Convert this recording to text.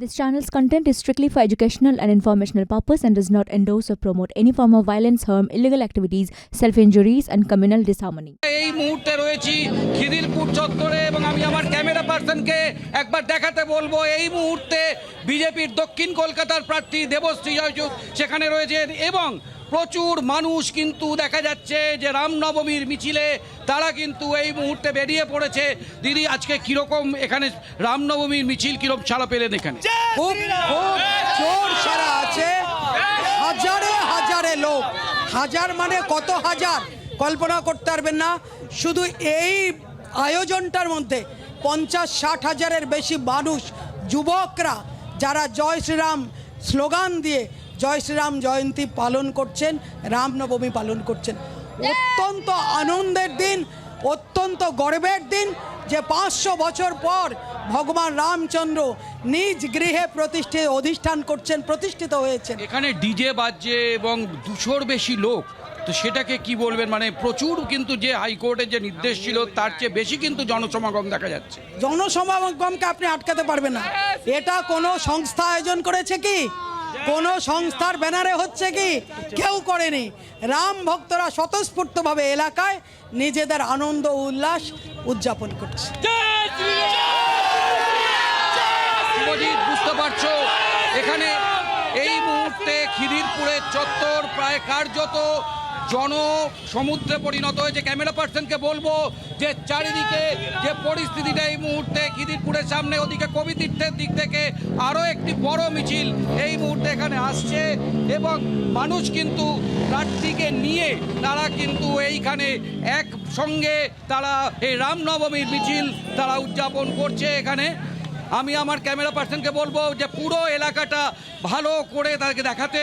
This channel's content is strictly for educational and informational purpose and does not endorse or promote any form of violence, harm, illegal activities, self-injuries and communal disharmony. এই মুহূর্তে রয়েছি খিদিরপুর চত্বরে এবং আমি আমার camera পার্সনকে একবার দেখাতে বলব এই মুহূর্তে বিজেপির দক্ষিণ কলকাতার প্রার্থী দেবশ্রী সেখানে রয়েছেন এবং প্রচুর মানুষ কিন্তু দেখা যাচ্ছে যে রামনবমীর মিছিলে তারা কিন্তু এই মুহূর্তে বেরিয়ে পড়েছে। দিদি আজকে কীরকম এখানে রামনবমীর মিছিল কীরকম ছাড়া পেলেন এখানে? খুব খুব জোর সারা আছে। হাজারে হাজারে লোক। হাজার মানে কত হাজার? কল্পনা করতে পারবেন না। শুধু এই আয়োজনটার মধ্যে পঞ্চাশ ষাট হাজারের বেশি মানুষ যুবকরা যারা জয় শ্রীরাম স্লোগান দিয়ে জয় শ্রীরাম জয়ন্তী পালন করছেন রামনবমী পালন করছেন। অত্যন্ত আনন্দের দিন অত্যন্ত গর্বের দিন যে পাঁচশো বছর পর ভগবান রামচন্দ্র নিজ গৃহে প্রতিষ্ঠিত অধিষ্ঠান করছেন প্রতিষ্ঠিত হয়েছেন। এখানে ডিজে বাজছে এবং দুশোর বেশি লোক তো সেটাকে কি বলবেন? মানে প্রচুর কিন্তু যে হাইকোর্টের যে নির্দেশ ছিল তার চেয়ে বেশি কিন্তু জনসমাগম দেখা যাচ্ছে। জনসমাগমকে আপনি আটকাতে পারবেন না। এটা কোনো সংস্থা আয়োজন করেছে কি? কোনো সংস্থার ব্যানারে হচ্ছে কি? কেউ করেনি। রাম ভক্তরা স্বতঃস্ফূর্তভাবে এলাকায় নিজেদের আনন্দ উল্লাস উদযাপন করছে। বুঝতে পারছ? এখানে এই মুহূর্তে খিদিরপুরের চত্বর প্রায় কার্যত জন সমুদ্রে পরিণত হয়েছে। ক্যামেরা পার্সনকে বলব, যে চারিদিকে যে পরিস্থিতিটা এই মুহূর্তে খিদিরপুরের সামনে, ওদিকে কবি তীর্থের দিক থেকে আরও একটি বড় মিছিল এই মুহূর্তে এখানে আসছে এবং মানুষ কিন্তু প্রার্থীকে নিয়ে তারা কিন্তু এইখানে একসঙ্গে তারা এই রামনবমীর মিছিল তারা উদযাপন করছে এখানে। আমি আমার ক্যামেরা পার্সনকে বলব যে পুরো এলাকাটা ভালো করে তাকে দেখাতে